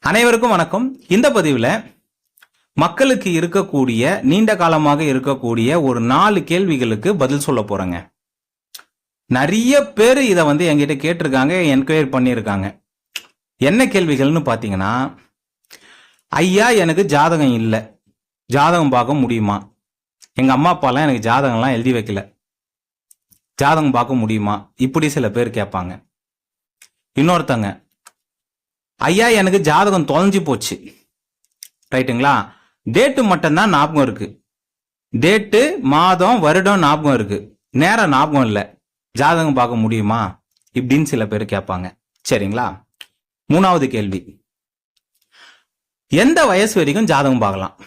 அனைவருக்கும் வணக்கம். இந்த பதிவில் மக்களுக்கு இருக்கக்கூடிய நீண்ட காலமாக இருக்கக்கூடிய ஒரு நாலு கேள்விகளுக்கு பதில் சொல்ல போறேங்க. நிறைய பேர் இதை வந்து என்கிட்ட கேட்டிருக்காங்க என்கொயரி பண்ணியிருக்காங்க. என்ன கேள்விகள்னு பார்த்தீங்கன்னா ஐயா எனக்கு ஜாதகம் இல்லை. ஜாதகம் பார்க்க முடியுமா? எங்க அம்மா அப்பாலாம் எனக்கு ஜாதகம்லாம் எழுதி வைக்கல. ஜாதகம் பார்க்க முடியுமா? இப்படி சில பேர் கேட்பாங்க. இன்னொருத்தங்க ஐயா எனக்கு ஜாதகம் தொலைஞ்சு போச்சு. ரைட்டுங்களா? டேட்டு மட்டும்தான் ஞாபகம் இருக்கு. டேட்டு மாதம் வருடம் ஞாபகம் இருக்கு. நேரம் ஞாபகம் இல்லை. ஜாதகம் பார்க்க முடியுமா? இப்படின்னு சில பேர் கேட்பாங்க. சரிங்களா? மூணாவது கேள்வி. எந்த வயசு வரைக்கும் ஜாதகம் பார்க்கலாம்?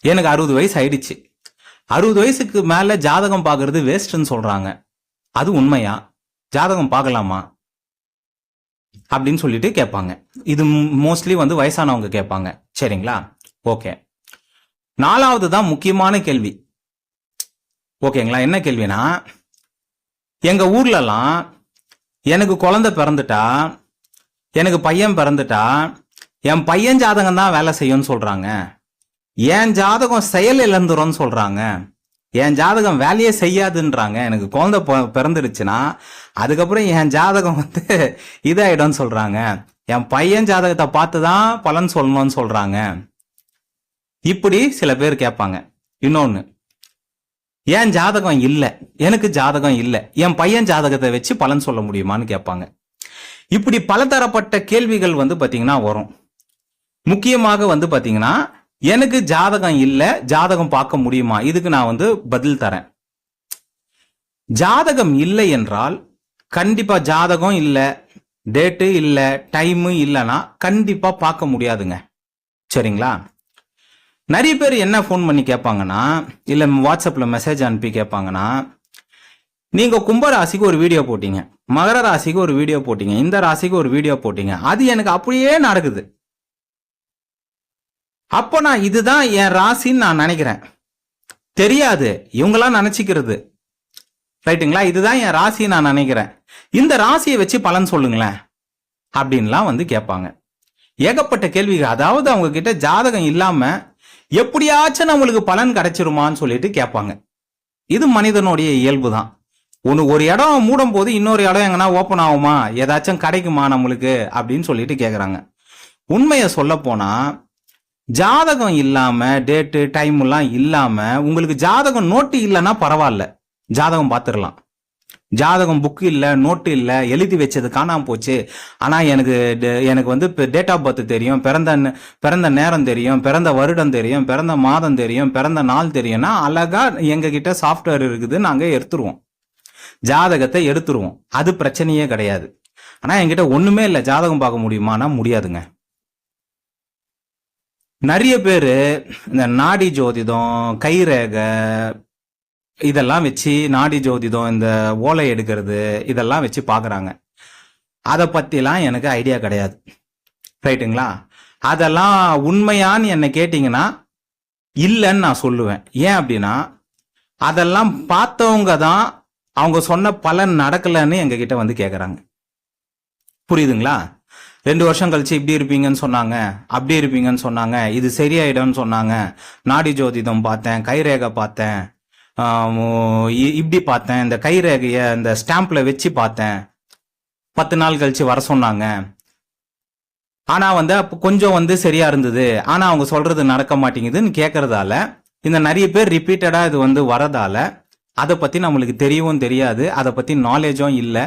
எனக்கு அறுபது வயசு ஆயிடுச்சு. அறுபது வயசுக்கு மேல ஜாதகம் பார்க்கறது வேஸ்ட்னு சொல்றாங்க. அது உண்மையா? ஜாதகம் பார்க்கலாமா? அப்படின்னு சொல்லிட்டு கேட்பாங்க. இது மோஸ்ட்லி வந்து வயசானவங்க கேட்பாங்க. சரிங்களா? ஓகே நாலாவது தான் முக்கியமான கேள்வி. ஓகேங்களா என்ன கேள்வினா எங்க ஊர்லலாம் எனக்கு குழந்தை பிறந்துட்டா எனக்கு பையன் பிறந்துட்டா என் பையன் ஜாதகம் தான் வேலை செய்யும்னு சொல்றாங்க. என் ஜாதகம் செயல் இழந்துரும்னு சொல்றாங்க. என் ஜாதகம் வேலையே செய்யாதுன்றாங்க. எனக்கு குழந்தை பிறந்துருச்சுன்னா அதுக்கப்புறம் என் ஜாதகம் வந்து இதாயிடும்னு சொல்றாங்க. என் பையன் ஜாதகத்தை பார்த்து தான் பலன் சொல்லணும்னு சொல்றாங்க. இப்படி சில பேர் கேட்பாங்க. இன்னொன்னு என் ஜாதகம் இல்லை. எனக்கு ஜாதகம் இல்லை. என் பையன் ஜாதகத்தை வச்சு பலன் சொல்ல முடியுமான்னு கேட்பாங்க. இப்படி பலதரப்பட்ட கேள்விகள் வந்து பாத்தீங்கன்னா வரும். முக்கியமாக வந்து பாத்தீங்கன்னா எனக்கு ஜாதகம் இல்லை ஜாதகம் பார்க்க முடியுமா? இதுக்கு நான் வந்து பதில் தரேன். ஜாதகம் இல்லை என்றால் கண்டிப்பா ஜாதகம் இல்லை டேட்டு இல்லை டைமு இல்லைன்னா கண்டிப்பா பார்க்க முடியாதுங்க. சரிங்களா? நிறைய பேர் என்ன ஃபோன் பண்ணி கேட்பாங்கன்னா இல்லை வாட்ஸ்அப்பில் மெசேஜ் அனுப்பி கேட்பாங்கன்னா நீங்கள் கும்பராசிக்கு ஒரு வீடியோ போட்டீங்க மகர ராசிக்கு ஒரு வீடியோ போட்டீங்க இந்த ராசிக்கு ஒரு வீடியோ போட்டீங்க அது எனக்கு அப்படியே நடக்குது. அப்போ நான் இதுதான் என் ராசின்னு நான் நினைக்கிறேன். தெரியாது. இவங்களாம் நினச்சிக்கிறது. ரைட்டுங்களா? இதுதான் என் ராசி நான் நினைக்கிறேன். இந்த ராசியை வச்சு பலன் சொல்லுங்களேன். அப்படின்லாம் வந்து கேட்பாங்க. ஏகப்பட்ட கேள்விகள். அதாவது அவங்க கிட்ட ஜாதகம் இல்லாம எப்படியாச்சும் நம்மளுக்கு பலன் கிடைச்சிருமான்னு சொல்லிட்டு கேட்பாங்க. இது மனிதனுடைய இயல்பு தான் ஒன்று ஒரு இடம் மூடும் போது இன்னொரு இடம் எங்கன்னா ஓப்பன் ஆகுமா? ஏதாச்சும் கிடைக்குமா நம்மளுக்கு? அப்படின்னு சொல்லிட்டு கேட்குறாங்க உண்மையை சொல்ல போனால் ஜாதகம் இல்லாம டேட்டு டைம் எல்லாம் இல்லாம உங்களுக்கு ஜாதகம் நோட்டு இல்லைன்னா பரவாயில்ல. ஜாதகம் பார்த்துடலாம். ஜாதகம் புக்கு இல்லை நோட்டு இல்லை எழுதி வச்சது காணாம போச்சு. ஆனால் எனக்கு எனக்கு வந்து இப்போ டேட் ஆஃப் பர்த் தெரியும் பிறந்த ந- பிறந்த நேரம் தெரியும் பிறந்த வருடம் தெரியும் பிறந்த மாதம் தெரியும் பிறந்த நாள் தெரியும்னா அழகாக எங்கள் கிட்ட சாஃப்ட்வேர் இருக்குது நாங்கள் எடுத்துருவோம். ஜாதகத்தை எடுத்துருவோம். அது பிரச்சனையே கிடையாது. ஆனால் என்கிட்ட ஒன்றுமே இல்லை. ஜாதகம் பார்க்க முடியுமானா முடியாதுங்க. நிறைய பேர் இந்த நாடி ஜோதிடம் கைரேகை இதெல்லாம் வச்சு நாடி ஜோதிடம் இந்த ஓலை எடுக்கிறது இதெல்லாம் வச்சு பார்க்குறாங்க அதை பற்றிலாம் எனக்கு ஐடியா கிடையாது. ரைட்டுங்களா? அதெல்லாம் உண்மையான்னு என்னை கேட்டிங்கன்னா இல்லைன்னு நான் சொல்லுவேன். ஏன் அப்படின்னா அதெல்லாம் பார்த்தவங்க தான் அவங்க சொன்ன பலன் நடக்கலைன்னு எங்ககிட்ட வந்து கேட்குறாங்க புரியுதுங்களா? ரெண்டு வருஷம் கழிச்சு இப்படி இருப்பீங்கன்னு சொன்னாங்க அப்படி இருப்பீங்கன்னு சொன்னாங்க இது சரியாயிடும்னு சொன்னாங்க. நாடி ஜோதிடம் பார்த்தேன் கைரேகை பார்த்தேன். இ- இப்படி பார்த்தேன். இந்த கைரேகையை இந்த ஸ்டாம்ப்ல வச்சு பார்த்தேன். பத்து நாள் கழிச்சு வர சொன்னாங்க. ஆனா வந்து அப்போ கொஞ்சம் வந்து சரியா இருந்தது. ஆனா அவங்க சொல்றது நடக்க மாட்டேங்குதுன்னு கேட்கறதால இந்த நிறைய பேர் ரிப்பீட்டடா இது வந்து வரதால அதை பத்தி நம்மளுக்கு தெரியவும் தெரியாது. அதை பத்தி நாலேஜும் இல்லை.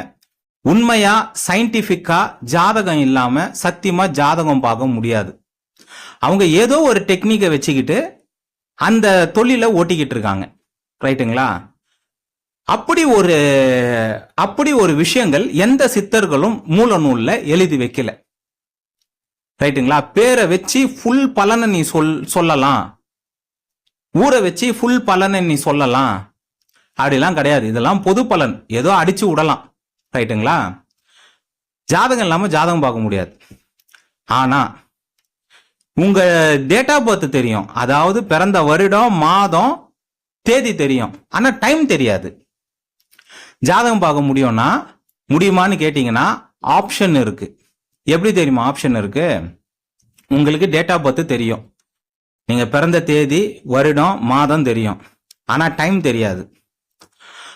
உண்மையா சயின்டிபிக்கா ஜாதகம் இல்லாம சத்தியமா ஜாதகம் பார்க்க முடியாது. அவங்க ஏதோ ஒரு டெக்னிக்கை வச்சுக்கிட்டு அந்த தொழிலை ஓட்டிக்கிட்டு இருக்காங்க. ரைட்டுங்களா அப்படி ஒரு அப்படி ஒரு விஷயங்கள் எந்த சித்தர்களும் மூல நூல்ல எழுதி வைக்கல. ரைட்டுங்களா பேரை வச்சு ஃபுல் பலனை நீ சொல் சொல்லலாம். ஊரை வச்சு ஃபுல் பலனை நீ சொல்லலாம். அப்படிலாம் கிடையாது. இதெல்லாம் பொது பலன். ஏதோ அடிச்சு விடலாம். ரைட்டுங்களா ஜாதகம் இல்லாமல் ஜாதகம் பார்க்க முடியாது. ஆனால் உங்கள் டேட் ஆஃப் பர்த் தெரியும். அதாவது பிறந்த வருடம் மாதம் தேதி தெரியும். ஆனால் டைம் தெரியாது. ஜாதகம் பார்க்க முடியும்னா முடியுமான்னு கேட்டிங்கன்னா ஆப்ஷன் இருக்குது எப்படி தெரியுமா ஆப்ஷன் இருக்குது உங்களுக்கு டேட் ஆஃப் பர்த் தெரியும். நீங்கள் பிறந்த தேதி வருடம் மாதம் தெரியும். ஆனால் டைம் தெரியாது.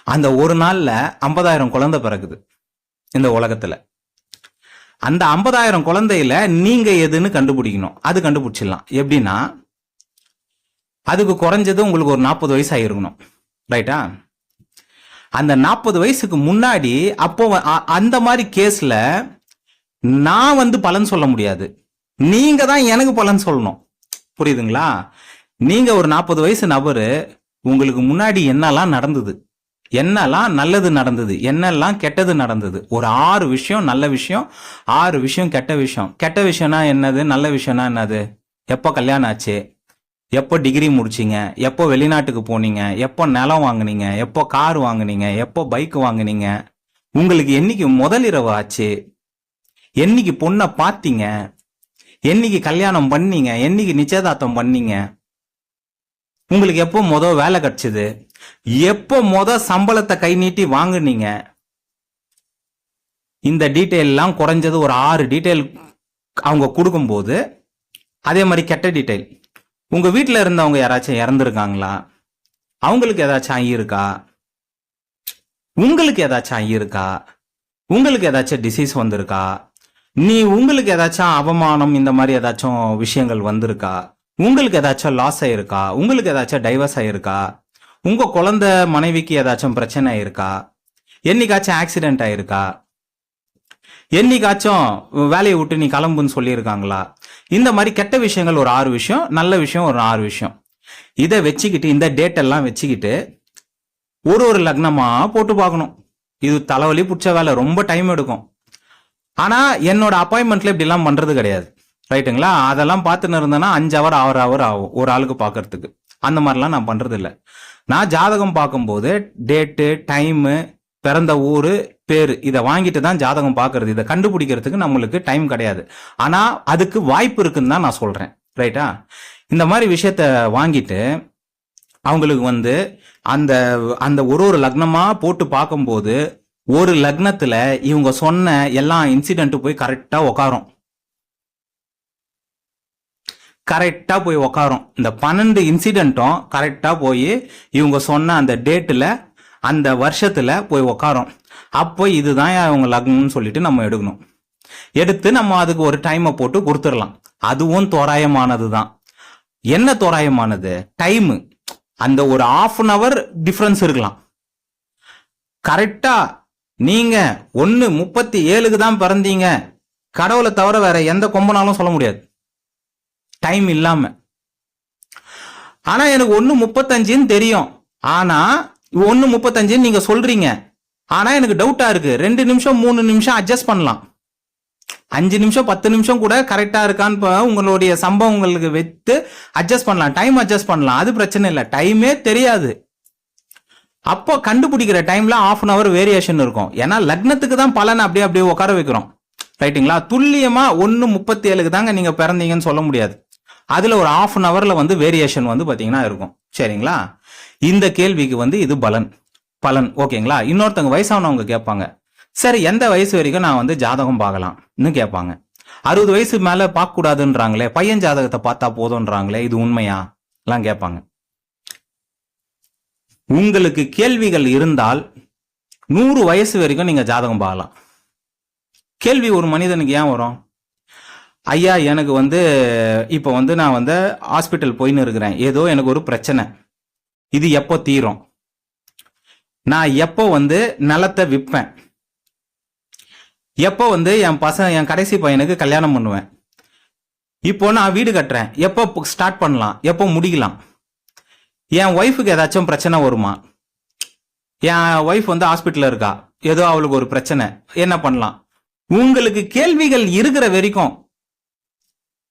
அந்த ஒரு நாளில் ஐம்பதாயிரம் குழந்தை பிறகுது இந்த உலகத்தில். அந்த ஐம்பதாயிரம் குழந்தையில நீங்க எதுன்னு கண்டுபிடிக்கணும். அது கண்டுபிடிச்சிடலாம். எப்படின்னா அதுக்கு குறைஞ்சது உங்களுக்கு ஒரு நாற்பது வயசு ஆகிருக்கணும் ரைட்டா அந்த நாற்பது வயசுக்கு முன்னாடி அப்போ அந்த மாதிரி கேஸ்ல நான் வந்து பலன் சொல்ல முடியாது. நீங்க தான் எனக்கு பலன் சொல்லணும். புரியுதுங்களா? நீங்க ஒரு நாற்பது வயசு நபரு உங்களுக்கு முன்னாடி என்னெல்லாம் நடந்தது? என்னெல்லாம் நல்லது நடந்தது? என்னெல்லாம் கெட்டது நடந்தது? ஒரு ஆறு விஷயம் நல்ல விஷயம் ஆறு விஷயம் கெட்ட விஷயம். கெட்ட விஷயம்னா என்னது? நல்ல விஷயம்னா என்னது? எப்போ கல்யாணம் ஆச்சு? எப்போ டிகிரி முடிச்சிங்க? எப்போ வெளிநாட்டுக்கு போனீங்க? எப்போ நிலம் வாங்குனீங்க? எப்போ கார் வாங்குனீங்க? எப்போ பைக் வாங்குனீங்க? உங்களுக்கு என்னைக்கு முதலிரவு ஆச்சு? என்னைக்கு பொண்ணை பார்த்தீங்க? என்னைக்கு கல்யாணம் பண்ணீங்க? என்னைக்கு நிச்சயதார்த்தம் பண்ணீங்க? உங்களுக்கு எப்போ முதல் வேலை கிடைச்சது? எப்போ மொத சம்பளத்தை கை நீட்டி வாங்குனீங்க? இந்த டீட்டெயில் எல்லாம் குறைஞ்சது ஒரு ஆறு டீட்டெயில் அவங்க கொடுக்கும்போது அதே மாதிரி கெட்ட டீட்டெயில் உங்க வீட்டில் இருந்தவங்க யாராச்சும் இறந்துருக்காங்களா? அவங்களுக்கு ஏதாச்சும் ஆகியிருக்கா? உங்களுக்கு ஏதாச்சும் ஆகியிருக்கா? உங்களுக்கு ஏதாச்சும் டிசீஸ் வந்திருக்கா? நீ உங்களுக்கு ஏதாச்சும் அவமானம் இந்த மாதிரி ஏதாச்சும் விஷயங்கள் வந்திருக்கா? உங்களுக்கு ஏதாச்சும் லாஸ் ஆயிருக்கா? உங்களுக்கு ஏதாச்சும் டைவர்ஸ் ஆயிருக்கா? உங்க குழந்தை மனைவிக்கு ஏதாச்சும் பிரச்சனை இருக்கா? என்னைக்காச்சும் ஆக்சிடென்ட் ஆயிருக்கா? என்னைக்காச்சும் வேலையை விட்டு நீ கிளம்புன்னு சொல்லியிருக்காங்களா? இந்த மாதிரி கெட்ட விஷயங்கள் ஒரு ஆறு விஷயம் நல்ல விஷயம் ஒரு ஆறு விஷயம். இதை வச்சுக்கிட்டு இந்த டேட் எல்லாம் வச்சுக்கிட்டு ஒரு ஒரு லக்னமா போட்டு பார்க்கணும். இது தலைவலி பிடிச்ச வேலை ரொம்ப டைம் எடுக்கும். ஆனா என்னோட அப்பாயின்மெண்ட்ல இப்படி எல்லாம் பண்றது கிடையாது. ரைட்டுங்களா அதெல்லாம் பார்த்துன்னு இருந்தேன்னா அஞ்சு ஹவர் ஆறு ஹவர் ஆகும் ஒரு ஆளுக்கு பார்க்கறதுக்கு. அந்த மாதிரிலாம் நான் பண்ணுறதில்ல நான் ஜாதகம் பார்க்கும்போது டேட்டு டைமு பிறந்த ஊர் பேர் இதை வாங்கிட்டு தான் ஜாதகம் பார்க்கறது. இதை கண்டுபிடிக்கிறதுக்கு நம்மளுக்கு டைம் கிடையாது. ஆனால் அதுக்கு வாய்ப்பு இருக்குன்னு தான் நான் சொல்கிறேன் ரைட்டா இந்த மாதிரி விஷயத்த வாங்கிட்டு அவங்களுக்கு வந்து அந்த அந்த ஒரு ஒரு லக்னமாக போட்டு பார்க்கும்போது ஒரு லக்னத்தில் இவங்க சொன்ன எல்லா இன்சிடென்ட்டு போய் கரெக்டாக உக்காரும். கரெக்டாக போய் உக்காரும். இந்த பன்னெண்டு இன்சிடெண்ட்டும் கரெக்டாக போய் இவங்க சொன்ன அந்த டேட்டில் அந்த வருஷத்தில் போய் உக்காரும். அப்போ இதுதான் அவங்க லக்னம்னு சொல்லிட்டு நம்ம எடுக்கணும். எடுத்து நம்ம அதுக்கு ஒரு டைமை போட்டு கொடுத்துடலாம். அதுவும் தோராயமானது தான் என்ன தோராயமானது? டைமு அந்த ஒரு ஆஃப் அன் அவர் டிஃப்ரென்ஸ் இருக்கலாம். கரெக்டாக நீங்கள் ஒன்று முப்பத்தி ஏழுக்கு தான் பிறந்தீங்க. கடவுளை தவிர வேற எந்த கொம்பனாலும் சொல்ல முடியாது. டைம் இல்லாம. ஆனா எனக்கு ஒன்னு முப்பத்தஞ்சுன்னு தெரியும். ஆனா ஒன்னு முப்பத்தஞ்சுன்னு நீங்க சொல்றீங்க. ஆனா எனக்கு டவுட்டா இருக்கு. ரெண்டு நிமிஷம் மூணு நிமிஷம் அட்ஜஸ்ட் பண்ணலாம். அஞ்சு நிமிஷம் பத்து நிமிஷம் கூட கரெக்டா இருக்கான்னு உங்களுடைய சம்பவங்களுக்கு வைத்து அட்ஜஸ்ட் பண்ணலாம். டைம் அட்ஜஸ்ட் பண்ணலாம். அது பிரச்சனை இல்லை. டைமே தெரியாது. அப்போ கண்டுபிடிக்கிற டைம்ல ஆஃப் அன் அவர் வேரியேஷன் இருக்கும். ஏன்னா லக்னத்துக்கு தான் பலன் அப்படியே அப்படியே உட்கார வைக்கிறோம். ரைட்டுங்களா துல்லியமா ஒன்னு முப்பத்தி ஏழுக்கு தாங்க நீங்க பிறந்தீங்கன்னு சொல்ல முடியாது. அதில் ஒரு ஆஃப் அன் அவரில் வந்து வேரியேஷன் வந்து பார்த்தீங்கன்னா இருக்கும். சரிங்களா? இந்த கேள்விக்கு வந்து இது பலன். பலன். ஓகேங்களா? இன்னொருத்தவங்க வயசானவங்க கேட்பாங்க. சரி எந்த வயசு வரைக்கும் நான் வந்து ஜாதகம் பார்க்கலாம்னு கேட்பாங்க. அறுபது வயசு மேலே பார்க்க கூடாதுன்றாங்களே பையன் ஜாதகத்தை பார்த்தா போதும்ன்றாங்களே இது உண்மையா? எல்லாம் கேட்பாங்க. உங்களுக்கு கேள்விகள் இருந்தால் நூறு வயசு வரைக்கும் நீங்க ஜாதகம் பார்க்கலாம். கேள்வி ஒரு மனிதனுக்கு ஏன் வரும்? ஐயா எனக்கு வந்து இப்போ வந்து நான் வந்து ஹாஸ்பிட்டல் போயின்னு இருக்கிறேன். ஏதோ எனக்கு ஒரு பிரச்சனை. இது எப்போ தீரும்? நான் எப்போ வந்து நிலத்தை விற்பேன் எப்போ வந்து என் பசங்க என் கடைசி பையனுக்கு கல்யாணம் பண்ணுவேன்? இப்போ நான் வீடு கட்டுறேன். எப்போ ஸ்டார்ட் பண்ணலாம்? எப்போ முடிக்கலாம்? என் ஒய்ஃபுக்கு ஏதாச்சும் பிரச்சனை வருமா? என் ஒய்ஃப் வந்து ஹாஸ்பிட்டலில் இருக்கா? ஏதோ அவளுக்கு ஒரு பிரச்சனை. என்ன பண்ணலாம்? உங்களுக்கு கேள்விகள் இருக்கிற வரைக்கும்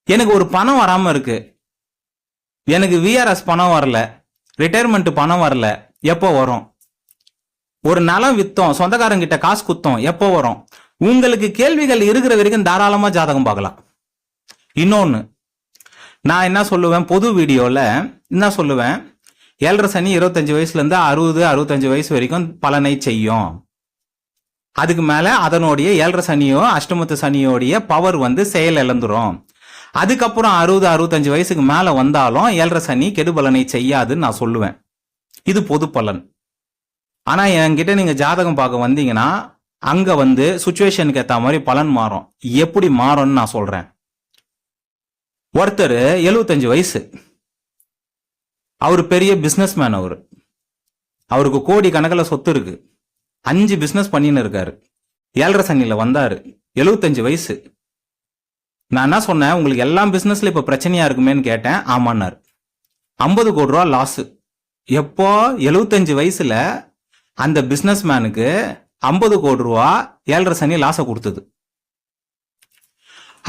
எனக்கு ஒரு பணம் வராம இருக்கு. எனக்கு விஆர்எஸ் பணம் வரல. ரிட்டையர்மெண்ட் பணம் வரல. எப்போ வரும்? ஒரு நலம் வித்தோம் சொந்தக்காரங்கிட்ட காசு குத்தோம் எப்போ வரும்? உங்களுக்கு கேள்விகள் இருக்கிற வரைக்கும் தாராளமா ஜாதகம் பார்க்கலாம். இன்னொன்னு நான் என்ன சொல்லுவேன்? பொது வீடியோல என்ன சொல்லுவேன்? ஏழரை சனி இருபத்தஞ்சு வயசுல இருந்து அறுபது அறுபத்தஞ்சு வயசு வரைக்கும் பலனை செய்யும். அதுக்கு மேல அதனுடைய ஏழரை சனியோ அஷ்டமத்து சனியோடைய பவர் வந்து செயல் இழந்துரும். அதுக்கப்புறம் அறுபது அறுபத்தஞ்சு வயசுக்கு மேல வந்தாலும் ஏழரை சனி கெடுபலனை செய்யாதுன்னு நான் சொல்லுவேன். இது பொது பலன். ஆனா என்கிட்ட நீங்க ஜாதகம் பார்க்க வந்தீங்கன்னா அங்க வந்து சுச்சுவேஷனுக்கு ஏத்த மாதிரி பலன் மாறும். எப்படி மாறும்னு நான் சொல்றேன். ஒருத்தர் 75 வயசு. அவர் பெரிய பிஸ்னஸ் மேன் அவர். அவருக்கு கோடி கணக்கில் சொத்து இருக்கு. அஞ்சு பிஸ்னஸ் பண்ணின்னு இருக்காரு. ஏழரை சனியில் வந்தாரு. 75 வயசு. நான் என்ன சொன்னேன்? உங்களுக்கு எல்லாம் பிசினஸ்ல இப்ப பிரச்சனையா இருக்குமேன்னு கேட்டேன். ஆமாண்ணார் ஐம்பது கோடி ரூபா லாஸ் எப்போ? 75 வயசுல அந்த பிசினஸ் மேனுக்கு ஐம்பது கோடி ரூபா ஏழரை சனி லாஸை கொடுத்தது.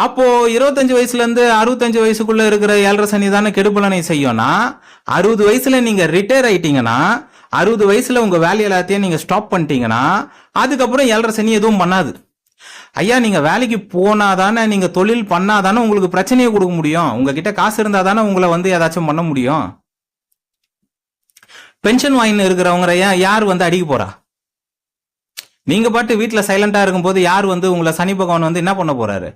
அப்போ இருபத்தஞ்சு வயசுல இருந்து அறுபத்தஞ்சு வயசுக்குள்ள இருக்கிற ஏழரை சனி தானே கெடுபலனை செய்யும்னா அறுபது வயசுல நீங்க ரிட்டையர் ஆயிட்டீங்கன்னா அறுபது வயசுல உங்க வேலை எல்லாத்தையும் நீங்க ஸ்டாப் பண்ணிட்டீங்கன்னா அதுக்கப்புறம் ஏழரை சனி எதுவும் பண்ணாது. ஐயா நீங்கள் வேலைக்கு போனால் தானே நீங்கள் தொழில் பண்ணால் தானே உங்களுக்கு பிரச்சனையை கொடுக்க முடியும். உங்ககிட்ட காசு இருந்தால் தானே உங்களை வந்து ஏதாச்சும் பண்ண முடியும். பென்ஷன் வாங்கின்னு இருக்கிறவங்க ஏன் யார் வந்து அடிக்க போறா? நீங்கள் பாட்டு வீட்டில் சைலண்டாக இருக்கும்போது யார் வந்து உங்களை சனி பகவான் வந்து என்ன பண்ண போறாரு?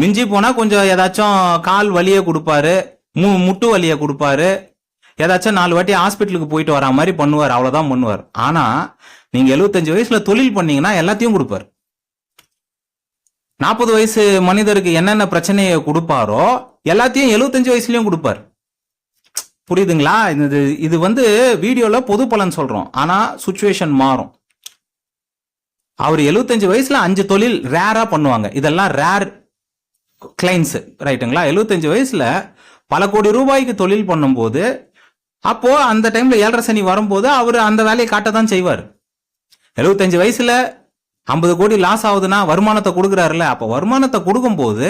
மிஞ்சி போனால் கொஞ்சம் ஏதாச்சும் கால் வலியை கொடுப்பாரு மு முட்டு வலியை கொடுப்பாரு. ஏதாச்சும் நாலு வாட்டி ஹாஸ்பிட்டலுக்கு போயிட்டு வரா மாதிரி பண்ணுவார் அவ்வளோதான் பண்ணுவார். ஆனால் நீங்கள் எழுபத்தஞ்சு வயசில் தொழில் பண்ணீங்கன்னா எல்லாத்தையும் கொடுப்பார். நாற்பது வயசு மனிதருக்கு என்னென்ன பிரச்சனையை கொடுப்பாரோ எல்லாத்தையும் 75 வயசுலயும் கொடுப்பார். புரியுதுங்களா? இது இது வந்து வீடியோல பொது பலன் சொல்றோம். ஆனா சுச்சுவேஷன் மாறும். அவர் 75 வயசுல அஞ்சு தொழில் ரேரா பண்ணுவாங்க. இதெல்லாம் ரேர் கிளைன்ஸ் ரைட்டுங்களா 75 வயசுல பல கோடி ரூபாய்க்கு தொழில் பண்ணும்போது அப்போ அந்த டைம்ல ஏழரை சனி வரும்போது அவர் அந்த வேலையை காட்ட தான் செய்வார். 75 வயசுல ஐம்பது கோடி லாஸ் ஆகுதுன்னா வருமானத்தை கொடுக்குறாருல அப்போ வருமானத்தை கொடுக்கும்போது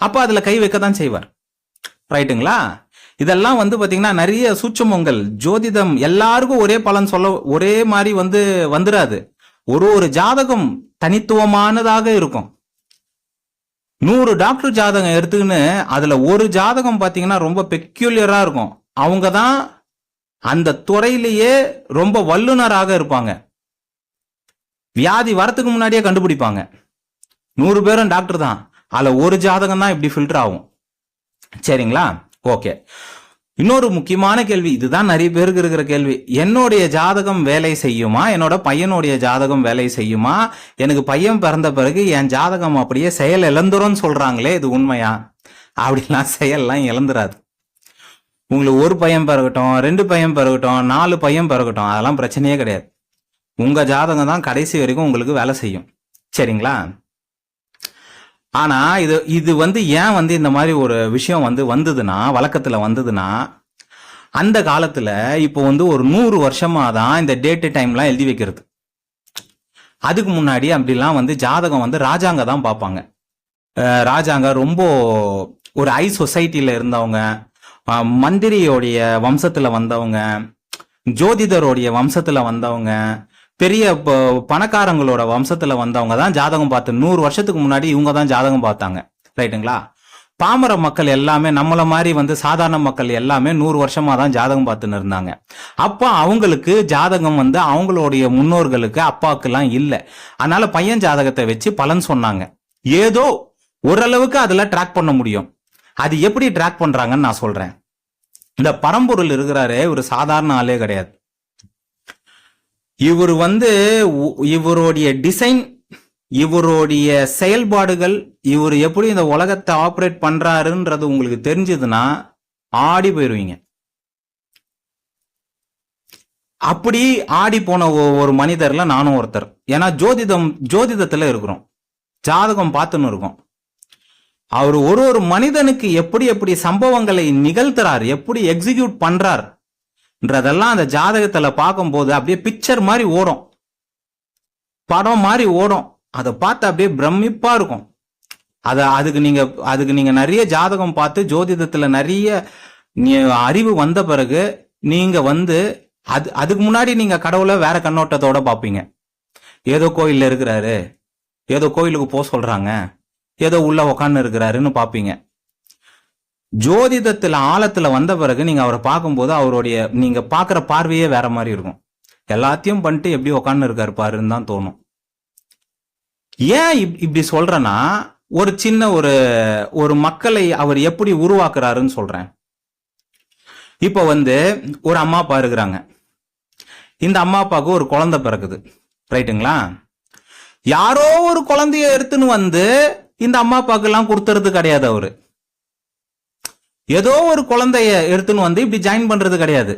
அப்போ அதில் கை வைக்க தான் செய்வார். ரைட்டுங்களா இதெல்லாம் வந்து பார்த்தீங்கன்னா நிறைய சூட்சமங்கள் ஜோதிடம் எல்லாருக்கும் ஒரே பலன் சொல்ல ஒரே மாதிரி வந்து வந்துடாது ஒரு ஒரு ஜாதகம் தனித்துவமானதாக இருக்கும். நூறு டாக்டர் ஜாதகம் எடுத்துக்கின்னு அதில் ஒரு ஜாதகம் பார்த்தீங்கன்னா ரொம்ப பெக்யூலியராக இருக்கும். அவங்க தான் அந்த துறையிலேயே ரொம்ப வல்லுனராக இருப்பாங்க. வியாதி வரத்துக்கு முன்னாடியே கண்டுபிடிப்பாங்க. நூறு பேரும் டாக்டர் தான். அதில் ஒரு ஜாதகம் தான் இப்படி ஃபில்டர் ஆகும். சரிங்களா? ஓகே இன்னொரு முக்கியமான கேள்வி இதுதான் நிறைய பேருக்கு இருக்கிற கேள்வி. என்னுடைய ஜாதகம் வேலை செய்யுமா? என்னோட பையனுடைய ஜாதகம் வேலை செய்யுமா? எனக்கு பையன் பிறந்த பிறகு என் ஜாதகம் அப்படியே செயல் இழந்துரும்னு சொல்றாங்களே இது உண்மையா? அப்படிலாம் செயல்லாம் இழந்துராது. உங்களுக்கு ஒரு பையன் பிறகட்டும் ரெண்டு பையன் பிறகட்டும் நாலு பையன் பிறகட்டும் அதெல்லாம் பிரச்சனையே கிடையாது. உங்கள் ஜாதகம் தான் கடைசி வரைக்கும் உங்களுக்கு வேலை செய்யும். சரிங்களா? ஆனால் இது இது வந்து ஏன் வந்து இந்த மாதிரி ஒரு விஷயம் வந்து வந்ததுன்னா வழக்கத்தில் வந்ததுன்னா அந்த காலத்தில் இப்போ வந்து ஒரு நூறு வருஷமாக தான் இந்த டேட்டு டைம்லாம் எழுதி வைக்கிறது. அதுக்கு முன்னாடி அப்படிலாம் வந்து ஜாதகம் வந்து ராஜாங்க தான் பார்ப்பாங்க. ராஜாங்க ரொம்ப ஒரு ஐ சொசைட்டியில் இருந்தவங்க மந்திரியோடைய வம்சத்தில் வந்தவங்க ஜோதிடருடைய வம்சத்தில் வந்தவங்க பெரிய ப- பணக்காரங்களோட வம்சத்துல வந்தவங்க தான் ஜாதகம் பார்த்து நூறு வருஷத்துக்கு முன்னாடி இவங்க தான் ஜாதகம் பார்த்தாங்க. ரைட்டுங்களா? பாமர மக்கள் எல்லாமே நம்மள மாதிரி வந்து சாதாரண மக்கள் எல்லாமே நூறு வருஷமா தான் ஜாதகம் பார்த்துன்னு இருந்தாங்க. அப்போ அவங்களுக்கு ஜாதகம் வந்து அவங்களுடைய முன்னோர்களுக்கு அப்பாவுக்குலாம் இல்லை. அதனால பையன் ஜாதகத்தை வச்சு பலன் சொன்னாங்க. ஏதோ ஓரளவுக்கு அதில் ட்ராக் பண்ண முடியும். அது எப்படி ட்ராக் பண்றாங்கன்னு நான் சொல்றேன். இந்த பரம்பொருள் இருக்கிறாரே ஒரு சாதாரண ஆளே கிடையாது. இவர் வந்து உ- இவருடைய டிசைன் இவருடைய செயல்பாடுகள் இவர் எப்படி இந்த உலகத்தை ஆப்ரேட் பண்றாருன்றது உங்களுக்கு தெரிஞ்சதுன்னா ஆடி போயிருவீங்க. அப்படி ஆடி போன ஒரு மனிதர்ல நானும் ஒருத்தர். ஏன்னா ஜோதிடம் ஜோதிடத்துல இருக்கிறோம். ஜாதகம் பார்த்துன்னு இருக்கோம். அவர் ஒரு ஒரு மனிதனுக்கு எப்படி எப்படி சம்பவங்களை நிகழ்த்துறார் எப்படி எக்ஸிக்யூட் பண்றார் ன்றதெல்லாம் அந்த ஜாதகத்துல பார்க்கும்போது அப்படியே பிக்சர் மாதிரி ஓடும். படம் மாதிரி ஓடும். அதை பார்த்து அப்படியே பிரமிப்பா இருக்கும். அதை அதுக்கு நீங்க அதுக்கு நீங்க நிறைய ஜாதகம் பார்த்து ஜோதிடத்துல நிறைய நீ- அறிவு வந்த பிறகு நீங்க வந்து அது அதுக்கு முன்னாடி நீங்க கடவுளை வேற கண்ணோட்டத்தோட பார்ப்பீங்க. ஏதோ கோயில்ல இருக்கிறாரு. ஏதோ கோயிலுக்கு போக சொல்றாங்க. ஏதோ உள்ள உக்காந்து இருக்கிறாருன்னு பார்ப்பீங்க. ஜோதிடத்துல ஆழத்துல வந்த பிறகு நீங்க அவரை பார்க்கும்போது அவருடைய நீங்க பார்க்குற பார்வையே வேற மாதிரி இருக்கும். எல்லாத்தையும் பண்ணிட்டு எப்படி உக்காந்து இருக்காரு பாருன்னு தான் தோணும். ஏன் இப்- இப்படி சொல்றேன்னா ஒரு சின்ன ஒரு ஒரு மக்களை அவர் எப்படி உருவாக்குறாருன்னு சொல்றேன். இப்போ வந்து ஒரு அம்மா அப்பா இருக்கிறாங்க. இந்த அம்மா அப்பாவுக்கு ஒரு குழந்தை பிறக்குது. ரைட்டுங்களா? யாரோ ஒரு குழந்தைய எடுத்துன்னு வந்து இந்த அம்மா அப்பாவுக்கு எல்லாம் கொடுத்துறது கிடையாது அவரு. ஏதோ ஒரு குழந்தைய எடுத்துன்னு வந்து இப்படி ஜாயின் பண்றது கிடையாது.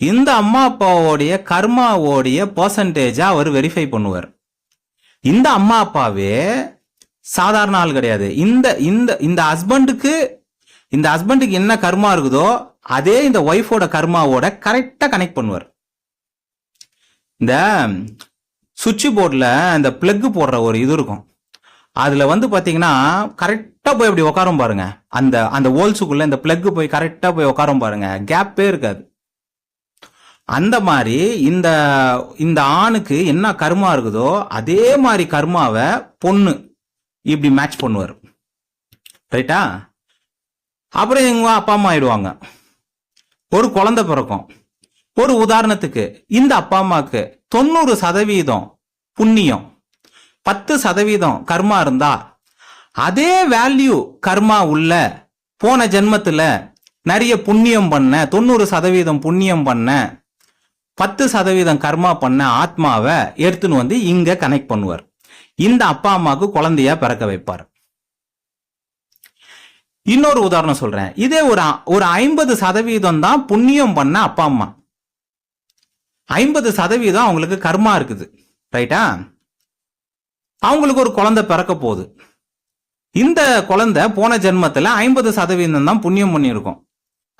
இந்த அம்மா அப்பாவோடைய கர்மாவோடைய பர்சன்டேஜா அவர் வெரிஃபை பண்ணுவார். இந்த அம்மா அப்பாவே சாதாரண ஆள் கிடையாது. இந்த இந்த இந்த ஹஸ்பண்டுக்கு இந்த ஹஸ்பண்டுக்கு என்ன கர்மா இருக்குதோ அதே இந்த ஒய்ஃபோட கர்மாவோட கரெக்டா கனெக்ட் பண்ணுவார். இந்த சுவிட்ச் போர்டில் இந்த பிளக் போடுற ஒரு இது இருக்கும். அதுல வந்து பாத்தீங்கன்னா கரெக்ட் போய் அப்படி உட்காரும் பாருங்க. அந்த அந்த ஹோல்ஸுக்குள்ள இந்த பிளக் போய் கரெக்டா போய் உட்காரும் பாருங்க. கேப்பே இருக்காது. அந்த மாதிரி இந்த இந்த ஆணுக்கு என்ன கர்மா இருக்குதோ அதே மாதிரி கர்மாவை பொண்ணு இப்படி மேட்ச் பண்ணுவார். ரைட்டா அப்புறம் எங்க அப்பா அம்மா ஆயிடுவாங்க. ஒரு குழந்தை பிறக்கும். ஒரு உதாரணத்துக்கு இந்த அப்பா அம்மாவுக்கு தொண்ணூறு சதவீதம் புண்ணியம். பத்து சதவீதம் கர்மா இருந்தா அதே வேல்யூ கர்மா உள்ள போன ஜென்மத்துல நிறைய புண்ணியம் பண்ண தொண்ணூறு சதவீதம் புண்ணியம் பண்ண பத்து சதவீதம் கர்மா பண்ண ஆத்மாவை எடுத்துன்னு வந்து இங்க கனெக்ட் பண்ணுவார். இந்த அப்பா அம்மாவுக்கு குழந்தையா பிறக்க வைப்பார். இன்னொரு உதாரணம் சொல்றேன். இதே ஒரு ஒரு ஐம்பது சதவீதம் தான் புண்ணியம் பண்ண அப்பா அம்மா. ஐம்பது சதவீதம் அவங்களுக்கு கர்மா இருக்குது. ரைட்டா அவங்களுக்கு ஒரு குழந்தை பிறக்க போகுது. இந்த குழந்தை போன ஜென்மத்துல ஐம்பது சதவீதம் தான் புண்ணியம் பண்ணியிருக்கோம்.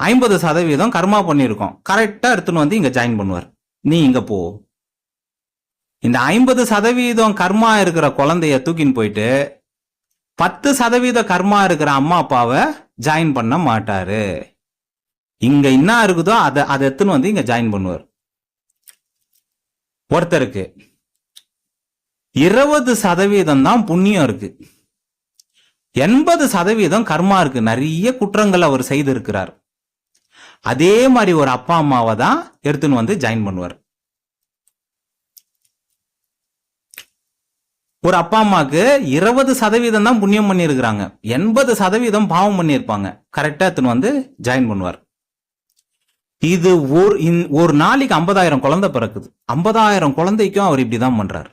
ஐம்பது சதவீதம் கர்மா பண்ணியிருக்கோம். கரெக்டா எடுத்துன்னு வந்து இங்க ஜாயின் பண்ணுவார். நீ இங்க போ. இந்த ஐம்பது சதவீதம் கர்மா இருக்கிற குழந்தைய தூக்கின்னு போயிட்டு பத்து சதவீத கர்மா இருக்கிற அம்மா அப்பாவை ஜாயின் பண்ண மாட்டாரு. இங்க என்ன இருக்குதோ அதை அதை எடுத்துன்னு வந்து இங்க ஜாயின் பண்ணுவார். ஒருத்தருக்கு இருபது சதவீதம் தான் புண்ணியம் இருக்கு. எண்பது சதவீதம் கர்மா இருக்கு நிறைய குற்றங்கள் அவர் செய்திருக்கிறார். அதே மாதிரி ஒரு அப்பா அம்மாவை தான் எடுத்துன்னு வந்து ஜாயின் பண்ணுவார். ஒரு அப்பா அம்மாவுக்கு இருபது சதவீதம் தான் புண்ணியம் பண்ணியிருக்கிறாங்க. எண்பது சதவீதம் பாவம் பண்ணியிருப்பாங்க. கரெக்டா எடுத்துன்னு வந்து ஜாயின் பண்ணுவார். இது ஒரு ஒரு நாளைக்கு ஐம்பதாயிரம் குழந்தை பிறக்குது. ஐம்பதாயிரம் குழந்தைக்கும் அவர் இப்படிதான் பண்றாரு.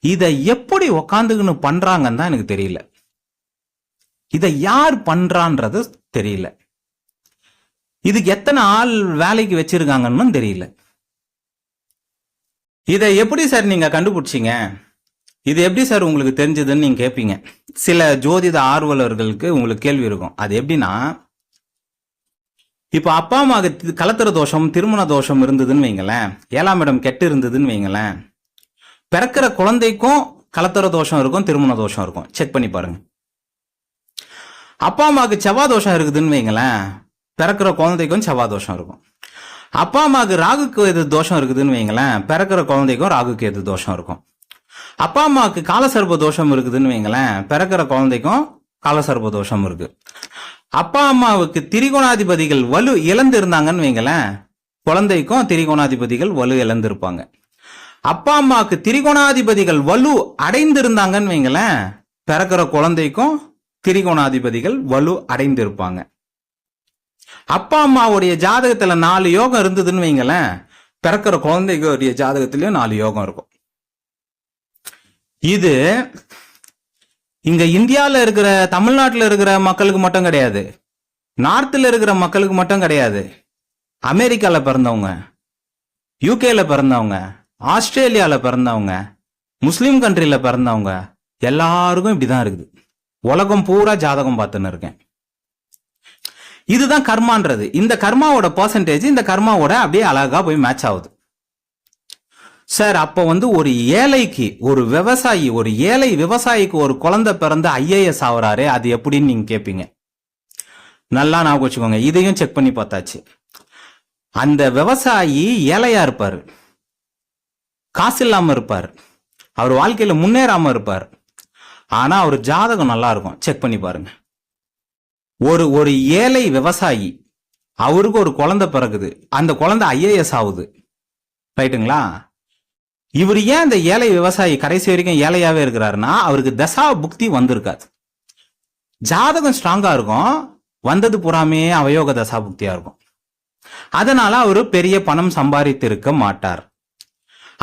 இதை எப்படி உக்காந்துக்கின்னு பண்றாங்கன்னு தான் எனக்கு தெரியல. இதை யார் பண்றான்றது தெரியல. இதுக்கு எத்தனை ஆள் வேலைக்கு வச்சிருக்காங்கன்னு தெரியல. இதை எப்படி சார் நீங்க கண்டுபிடிச்சீங்க? இது எப்படி சார் உங்களுக்கு தெரிஞ்சதுன்னு நீங்க கேட்பீங்க சில ஜோதிட ஆர்வலர்களுக்கு உங்களுக்கு கேள்வி இருக்கும். அது எப்படின்னா இப்ப அப்பா அம்மாவுக்கு கலத்திர தோஷம் திருமண தோஷம் இருந்ததுன்னு வைங்களேன். ஏழாம் இடம் கெட்டு இருந்ததுன்னு வைங்களேன். பிறக்கிற குழந்தைக்கும் கலத்தர தோஷம் இருக்கும் திருமண தோஷம் இருக்கும். செக் பண்ணி பாருங்க. அப்பா அம்மாவுக்கு செவ்வாய் தோஷம் இருக்குதுன்னு வைங்களேன் பிறக்கிற குழந்தைக்கும் செவ்வாய் தோஷம் இருக்கும். அப்பா அம்மாவுக்கு ராகுக்கு எது தோஷம் இருக்குதுன்னு வைங்களேன் பிறக்கிற குழந்தைக்கும் ராகுக்கு எது தோஷம் இருக்கும். அப்பா அம்மாவுக்கு காலசர்ப தோஷம் இருக்குதுன்னு வைங்களேன் பிறக்கிற குழந்தைக்கும் காலசர்ப தோஷம் இருக்கு. அப்பா அம்மாவுக்கு திரிகோணாதிபதிகள் வலு இழந்து இருந்தாங்கன்னு வைங்களேன் குழந்தைக்கும் திரிகோணாதிபதிகள் வலு இழந்திருப்பாங்க. அப்பா அம்மாவுக்கு திரிகோணாதிபதிகள் வலு அடைந்திருந்தாங்கன்னு வைங்களேன் பிறக்கிற குழந்தைக்கும் திரிகோணாதிபதிகள் வலு அடைந்திருப்பாங்க. அப்பா அம்மாவுடைய ஜாதகத்துல நாலு யோகம் இருந்ததுன்னு வைங்களேன் பிறக்கிற குழந்தைகளுடைய ஜாதகத்திலயும் நாலு யோகம் இருக்கும். இது இங்க இந்தியாவில் இருக்கிற தமிழ்நாட்டில் இருக்கிற மக்களுக்கு மட்டும் கிடையாது. நார்த்தில் இருக்கிற மக்களுக்கு மட்டும் கிடையாது. அமெரிக்காவில் பிறந்தவங்க யூகேல பிறந்தவங்க ஆஸ்திரேலியால பிறந்தவங்க முஸ்லீம் கண்ட்ரியில் பிறந்தவங்க எல்லாருக்கும் இப்படிதான் இருக்குது. உலகம் பூரா ஜாதகம் பார்த்துன்னு இருக்கேன். இதுதான் கர்மான்றது. இந்த கர்மாவோட பர்சன்டேஜ் இந்த கர்மாவோட அப்படியே அழகா போய் மேட்ச் ஆகுது. சார் அப்போ வந்து ஒரு ஏழைக்கு ஒரு விவசாயி ஒரு ஏழை விவசாயிக்கு ஒரு குழந்தை பிறந்து ஐஏஎஸ் ஆகிறாரே அது எப்படின்னு நீங்க கேட்பீங்க நல்லா ஞாபகம் வச்சுக்கோங்க. இதையும் செக் பண்ணி பார்த்தாச்சு. அந்த விவசாயி ஏழையா இருப்பாரு. காசு இல்லாமல் இருப்பார். அவர் வாழ்க்கையில் முன்னேறாமல் இருப்பார். ஆனால் அவர் ஜாதகம் நல்லா இருக்கும். செக் பண்ணி பாருங்க. ஒரு ஒரு ஏழை விவசாயி அவருக்கு ஒரு குழந்தை பிறகுது அந்த குழந்தை ஐஏஎஸ் ஆகுது. ரைட்டுங்களா? இவர் ஏன் இந்த ஏழை விவசாயி கடைசி வரைக்கும் ஏழையாவே இருக்கிறாருன்னா அவருக்கு தசா புக்தி வந்திருக்காது. ஜாதகம் ஸ்ட்ராங்கா இருக்கும். வந்தது புறாமே அவயோக தசா புக்தியா இருக்கும். அதனால அவர் பெரிய பணம் சம்பாதித்து இருக்க மாட்டார்.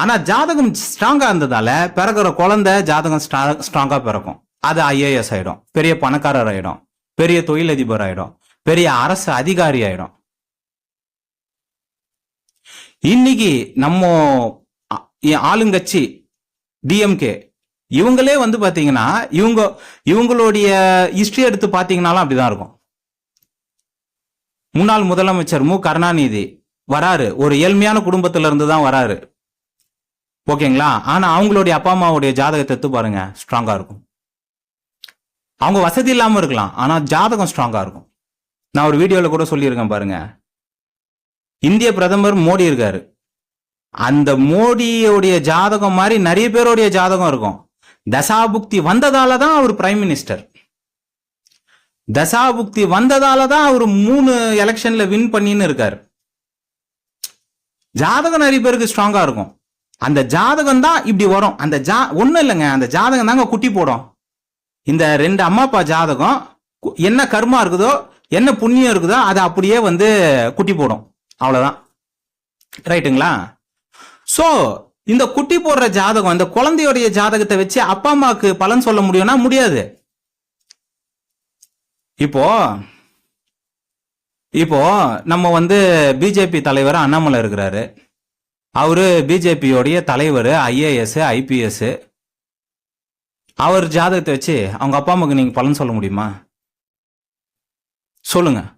ஆனா ஜாதகம் ஸ்ட்ராங்கா இருந்ததால பிறகுற குழந்தை ஜாதகம் ஸ்ட்ராங்கா பிறக்கும். அது ஐஏஎஸ் ஆயிடும். பெரிய பணக்காரர் ஆயிடும். பெரிய தொழிலதிபர் ஆயிடும். பெரிய அரசு அதிகாரி ஆயிடும். இன்னைக்கு நம்ம ஆளுங்கட்சி டிஎம்கே இவங்களே வந்து பாத்தீங்கன்னா இவங்க இவங்களுடைய ஹிஸ்டரி எடுத்து பாத்தீங்கன்னாலும் அப்படிதான் இருக்கும். முன்னாள் முதலமைச்சர் மு கருணாநிதி வராரு. ஒரு ஏழ்மையான குடும்பத்துல இருந்து தான் வராரு. ஓகேங்களா? ஆனா அவங்களுடைய அப்பா அம்மாவுடைய ஜாதகத்தை எடுத்து பாருங்க ஸ்ட்ராங்கா இருக்கும். அவங்க வசதி இல்லாம இருக்கலாம் ஆனா ஜாதகம் ஸ்ட்ராங்கா இருக்கும். நான் ஒரு வீடியோல கூட சொல்லியிருக்கேன் பாருங்க. இந்திய பிரதமர் மோடி இருக்காரு. அந்த மோடியோடைய ஜாதகம் மாதிரி நிறைய பேருடைய ஜாதகம் இருக்கும். தசாபுக்தி வந்ததால தான் அவர் பிரைம் மினிஸ்டர் தசாபுக்தி வந்ததால தான் அவர் மூணு எலெக்ஷன்ல வின் பண்ணின்னு இருக்காரு. ஜாதகம் நிறைய பேருக்கு ஸ்ட்ராங்கா இருக்கும். அந்த ஜாதகம் தான் இப்படி வரும். அந்த ஜா ஒன்றும் இல்லைங்க. அந்த ஜாதகம் தாங்க குட்டி போடும். இந்த ரெண்டு அம்மா அப்பா ஜாதகம் கு- என்ன கர்மா இருக்குதோ என்ன புண்ணியம் இருக்குதோ அதை அப்படியே வந்து குட்டி போடும். அவ்வளோதான் ரைட்டுங்களா? ஸோ இந்த குட்டி போடுற ஜாதகம் இந்த குழந்தையுடைய ஜாதகத்தை வச்சு அப்பா அம்மாவுக்கு பலன் சொல்ல முடியும்னா முடியாது. இப்போ இப்போ நம்ம வந்து பிஜேபி தலைவர் அண்ணாமலை இருக்கிறாரு. அவரு பிஜேபியோடைய தலைவர் ஐஏஎஸ் ஐபிஎஸ் அவர் ஜாதகத்தை வச்சு அவங்க அப்பா அம்மாவுக்கு நீங்க பலன் சொல்ல முடியுமா? சொல்லுங்க.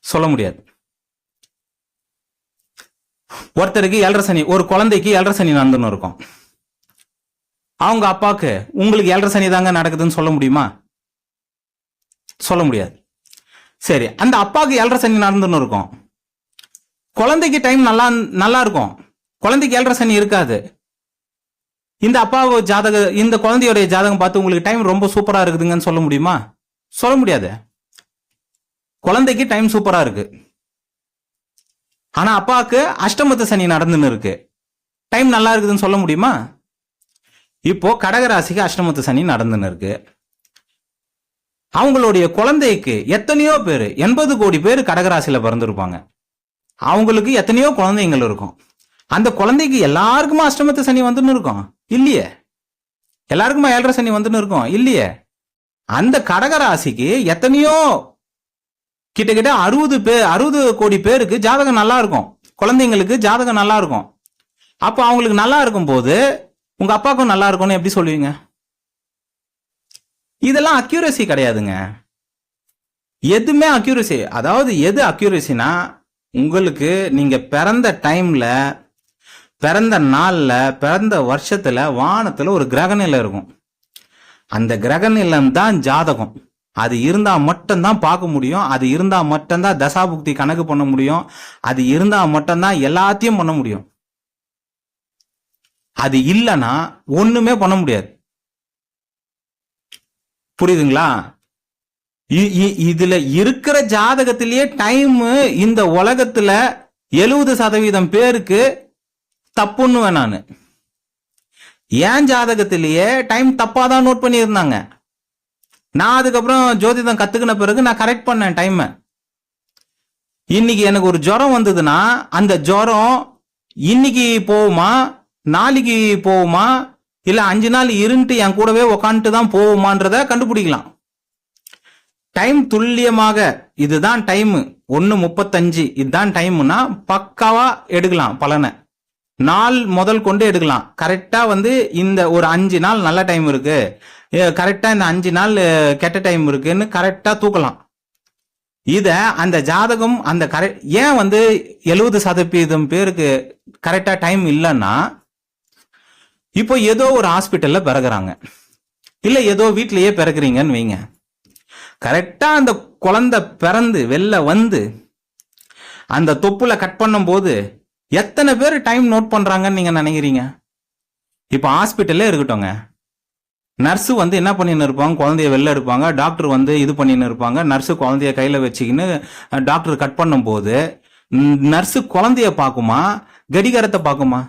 சொல்ல முடியாது. ஒருத்தருக்கு எல்ரசனி ஒரு குழந்தைக்கு எல்ரசனி நடந்துன்னு இருக்கும். அவங்க அப்பாவுக்கு உங்களுக்கு எல்ரசனி தாங்க நடக்குதுன்னு சொல்ல முடியுமா? சொல்ல முடியாது. சரி அந்த அப்பாவுக்கு எல்ரசனி நடந்துன்னு இருக்கும். குழந்தைக்கு டைம் நல்லா நல்லா இருக்கும். குழந்தைக்கு ஏழரை சனி இருக்காது. இந்த அப்பாவை ஜாதக இந்த குழந்தையோடைய ஜாதகம் பார்த்து உங்களுக்கு டைம் ரொம்ப சூப்பரா இருக்குதுங்கன்னு சொல்ல முடியுமா? சொல்ல முடியாது. குழந்தைக்கு டைம் சூப்பரா இருக்கு. ஆனா அப்பாவுக்கு அஷ்டமத்து சனி நடந்துன்னு இருக்கு. டைம் நல்லா இருக்குதுன்னு சொல்ல முடியுமா? இப்போ கடகராசிக்கு அஷ்டமத்து சனி நடந்துன்னு இருக்கு. அவங்களுடைய குழந்தைக்கு எத்தனையோ பேர் எண்பது கோடி பேர் கடகராசியில பிறந்திருப்பாங்க. அவங்களுக்கு எத்தனையோ குழந்தைங்கள் இருக்கும். அந்த குழந்தைக்கு எல்லாருக்குமா அஷ்டமத்து சனி வந்துன்னு இருக்கும். இல்லையே? எல்லாருக்குமா ஏழரை சனி வந்துன்னு இருக்கும். இல்லையே? அந்த கடகராசிக்கு எத்தனையோ கிட்டத்தட்ட அறுபது பேர் அறுபது கோடி பேருக்கு ஜாதகம் நல்லா இருக்கும். குழந்தைங்களுக்கு ஜாதகம் நல்லா இருக்கும். அப்போ அவங்களுக்கு நல்லா இருக்கும் போது உங்க அப்பாவுக்கும் நல்லா இருக்கும்னு எப்படி சொல்லுவீங்க? இதெல்லாம் அக்யூரசி கிடையாதுங்க. எதுவுமே அக்யூரசி அதாவது எது அக்யூரசினா உங்களுக்கு நீங்க பிறந்த டைம்ல பிறந்த நாள்ல பிறந்த வருஷத்துல வானத்துல ஒரு கிரகநிலை இருக்கும். அந்த கிரகநிலம் தான் ஜாதகம். அது இருந்தா மட்டும்தான் பார்க்க முடியும். அது இருந்தா மட்டும்தான் தசாபுக்தி கணக்கு பண்ண முடியும். அது இருந்தா மட்டும்தான் எல்லாத்தையும் பண்ண முடியும். அது இல்லைன்னா ஒண்ணுமே பண்ண முடியாது. புரியுதுங்களா? இதுல இருக்கிற ஜாதகத்திலேயே டைம் இந்த உலகத்துல எழுபது சதவீதம் பேருக்கு தப்புன்னுவேன் நான். ஏன் ஜாதகத்திலேயே டைம் தப்பா தான் நோட் பண்ணியிருந்தாங்க. நான் அதுக்கப்புறம் ஜோதிடம் கத்துக்கின பிறகு நான் கரெக்ட் பண்ணேன் டைமை இன்னைக்கு எனக்கு ஒரு ஜுரம் வந்ததுன்னா அந்த ஜுரம் இன்னைக்கு போகுமா நாளைக்கு போகுமா இல்ல அஞ்சு நாள் இருந்துட்டு என் கூடவே உக்காந்துட்டு தான் போகுமான்றத கண்டுபிடிக்கலாம். டைம் துல்லியமாக இதுதான் டைம். ஒன்னு முப்பத்தஞ்சு இதுதான் டைம்னா பக்காவா எடுக்கலாம் பலனை. நாள் முதல் கொண்டு எடுக்கலாம். கரெக்டா வந்து இந்த ஒரு அஞ்சு நாள் நல்ல டைம் இருக்கு. கரெக்டா இந்த அஞ்சு நாள் கெட்ட டைம் இருக்குன்னு கரெக்டா தூக்கலாம். இத அந்த ஜாதகம் அந்த கரெக்ட் ஏன் வந்து எழுபது சதவீதம் பேருக்கு கரெக்டா டைம் இல்லைன்னா இப்போ ஏதோ ஒரு ஹாஸ்பிட்டல்ல பிறகுறாங்க. இல்ல ஏதோ வீட்லயே பிறகுறீங்கன்னு வைங்க. கரெக்டாக அந்த குழந்தை பிறந்து வெளில வந்து அந்த தொப்புல கட் பண்ணும்போது எத்தனை பேர் டைம் நோட் பண்ணுறாங்கன்னு நீங்கள் நினைக்கிறீங்க? இப்போ ஹாஸ்பிட்டல்லே இருக்கட்டோங்க நர்ஸு வந்து என்ன பண்ணின்னு இருப்பாங்க? குழந்தைய வெளில எடுப்பாங்க. டாக்டர் வந்து இது பண்ணின்னு இருப்பாங்க. நர்ஸு குழந்தைய கையில் வச்சுக்கின்னு டாக்டர் கட் பண்ணும்போது நர்ஸு குழந்தைய பார்க்குமா? கடிகாரத்தை பார்க்குமா?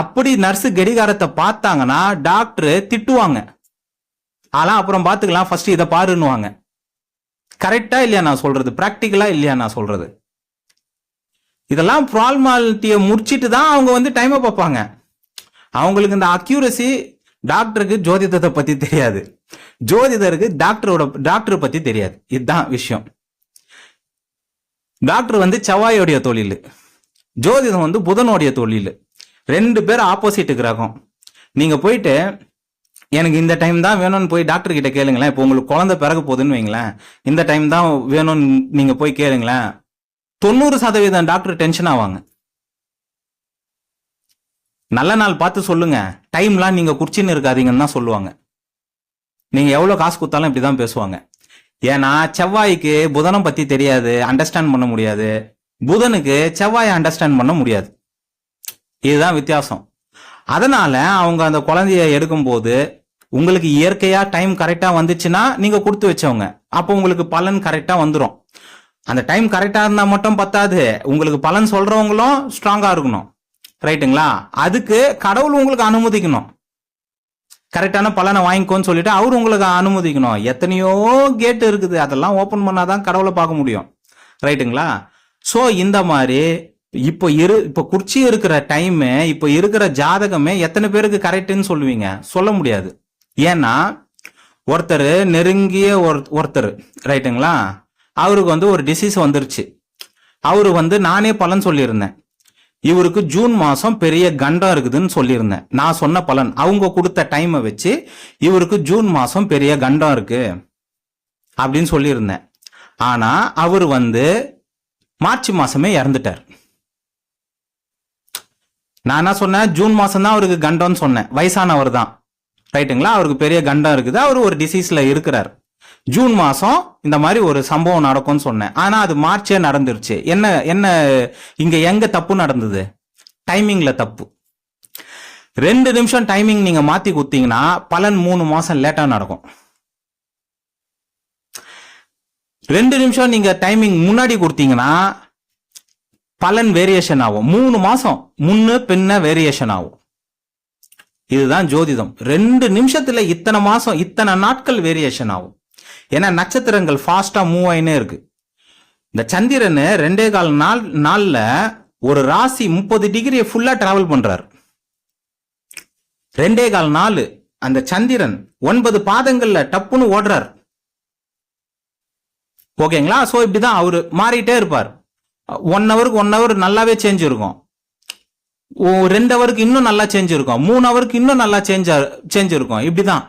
அப்படி நர்ஸு கடிகாரத்தை பார்த்தாங்கன்னா டாக்டர் திட்டுவாங்க. அதெல்லாம் அப்புறம் பார்த்துக்கலாம். ஃபர்ஸ்ட் இதை பாருன்னுவாங்க. கரெக்டா இல்லையா நான் சொல்றது? பிராக்டிக்கலா இல்லையா நான் சொல்றது? இதெல்லாம் ஃபார்மாலிட்டியை முடிச்சிட்டு தான் அவங்க வந்து டைமை பார்ப்பாங்க. அவங்களுக்கு இந்த அக்யூரசி டாக்டருக்கு ஜோதிடத்தை பத்தி தெரியாது. ஜோதிடருக்கு டாக்டரோட டாக்டர் பத்தி தெரியாது. இதுதான் விஷயம். டாக்டர் வந்து செவ்வாயோடைய தொழில். ஜோதிடம் வந்து புதனுடைய தொழில். ரெண்டு பேர் ஆப்போசிட் கிரகம். நீங்க போயிட்டு எனக்கு இந்த டைம் தான் வேணும்னு போய் டாக்டர் கிட்ட கேளுங்களேன். இப்போ உங்களுக்கு குழந்தை பிறகு போகுதுன்னு வைங்களேன். இந்த டைம் தான் வேணும்னு நீங்க போய் கேளுங்களேன். தொண்ணூறு சதவீதம் டாக்டர் டென்ஷன் ஆவாங்க. நல்ல நாள் பார்த்து சொல்லுங்க. டைம்லாம் நீங்க குறிச்சின்னு இருக்காதீங்கன்னு தான் சொல்லுவாங்க. நீங்க எவ்வளவு காசு கொடுத்தாலும் இப்படிதான் பேசுவாங்க. ஏன்னா செவ்வாய்க்கு புதனை பத்தி தெரியாது. அண்டர்ஸ்டாண்ட் பண்ண முடியாது. புதனுக்கு செவ்வாயை அண்டர்ஸ்டாண்ட் பண்ண முடியாது. இதுதான் வித்தியாசம். அதனால அவங்க அந்த குழந்தைய எடுக்கும்போது உங்களுக்கு இயற்கையா டைம் கரெக்டா வந்துச்சுன்னா நீங்க கொடுத்து வச்சவங்க. அப்போ உங்களுக்கு பலன் கரெக்டா வந்துடும் அந்த டைம் கரெக்டா இருந்தா மட்டும் பத்தாது. உங்களுக்கு பலன் சொல்றவங்களும் ஸ்ட்ராங்கா இருக்கணும். ரைட்டுங்களா? அதுக்கு கடவுள் உங்களுக்கு அனுமதிக்கணும். கரெக்டான பலனை வாங்கிக்கோன்னு சொல்லிட்டு அவர் உங்களுக்கு அனுமதிக்கணும். எத்தனையோ கேட் இருக்குது. அதெல்லாம் ஓபன் பண்ணாதான் கடவுளை பார்க்க முடியும். ரைட்டுங்களா? சோ இந்த மாதிரி இப்போ இரு இப்போ குறிச்சி இருக்கிற டைமு இப்போ இருக்கிற ஜாதகமே எத்தனை பேருக்கு கரெக்டுன்னு சொல்லுவீங்க? சொல்ல முடியாது. ஏன்னா ஒருத்தர் நெருங்கிய ஒரு ஒருத்தர் ரைட்டுங்களா? அவருக்கு வந்து ஒரு டிசீஸ் வந்துருச்சு. அவரு வந்து நானே பலன் சொல்லியிருந்தேன். இவருக்கு ஜூன் மாதம் பெரிய கண்டம் இருக்குதுன்னு சொல்லியிருந்தேன். நான் சொன்ன பலன். அவங்க கொடுத்த டைமை வச்சு இவருக்கு ஜூன் மாதம் பெரிய கண்டம் இருக்கு அப்படின்னு சொல்லியிருந்தேன். ஆனால் அவர் வந்து மார்ச் மாதமே இறந்துட்டார். நான் என்ன சொன்னேன்? ஜூன் மாதம் தான் அவருக்கு கண்டம்னு சொன்னேன். வயசானவர் தான். ரைட்டுங்களா அவருக்கு பெரிய கண்டம் இருக்குது. அவர் ஒரு டிசீஸில் இருக்கிறார். ஜூன் மாதம் இந்த மாதிரி ஒரு சம்பவம் நடக்கும்னு சொன்னேன். ஆனால் அது மார்ச்சே நடந்துருச்சு. என்ன என்ன இங்கே எங்கே தப்பு நடந்தது? டைமிங்கில் தப்பு. ரெண்டு நிமிஷம் டைமிங் நீங்கள் மாற்றி கொடுத்தீங்கன்னா பலன் மூணு மாதம் லேட்டாக நடக்கும். ரெண்டு நிமிஷம் நீங்கள் டைமிங் முன்னாடி கொடுத்தீங்கன்னா பலன் வேரியேஷன் ஆகும். மூணு மாதம் முன்னு பின்ன வேரியேஷன் ஆகும். இதுதான் ஜோதிடம் ரெண்டு நிமிஷத்துல இத்தனை மாசம் இத்தனை நாட்கள் வேரியேஷன் ஆகும். ஏன்னா நட்சத்திரங்கள் ஃபாஸ்டா மூவ் ஆயினே இருக்கு. இந்த சந்திரன் ரெண்டே கால் நாள் நாள்ல ஒரு ராசி முப்பது டிகிரியை ஃபுல்லா டிராவல் பண்றாரு. ரெண்டே கால் நாள் அந்த சந்திரன் ஒன்பது பாதங்கள்ல டப்புன்னு ஓடுறார். ஓகேங்களா? ஸோ இப்படிதான் அவரு மாறிட்டே இருப்பார். ஒன் ஹவருக்கு ஒன் ஹவர் நல்லாவே சேஞ்ச் இருக்கும். ரெண்டு ஹவருக்கு இன்னும் நல்லா சேஞ்ச் இருக்கும். மூணு ஹவருக்கு இன்னும் நல்லா சேஞ்ச் சேஞ்ச் இருக்கும். இப்படிதான்.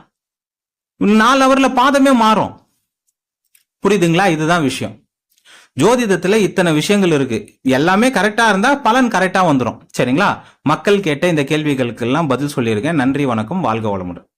நாலு ஹவர்ல பாதமே மாறும். புரியுதுங்களா? இதுதான் விஷயம். ஜோதிடத்துல இத்தனை விஷயங்கள் இருக்கு. எல்லாமே கரெக்டா இருந்தா பலன் கரெக்டா வந்துடும் சரிங்களா? மக்கள் கேட்ட இந்த கேள்விகளுக்கெல்லாம் பதில் சொல்லியிருக்கேன். நன்றி வணக்கம். வாழ்க வளமுடன்.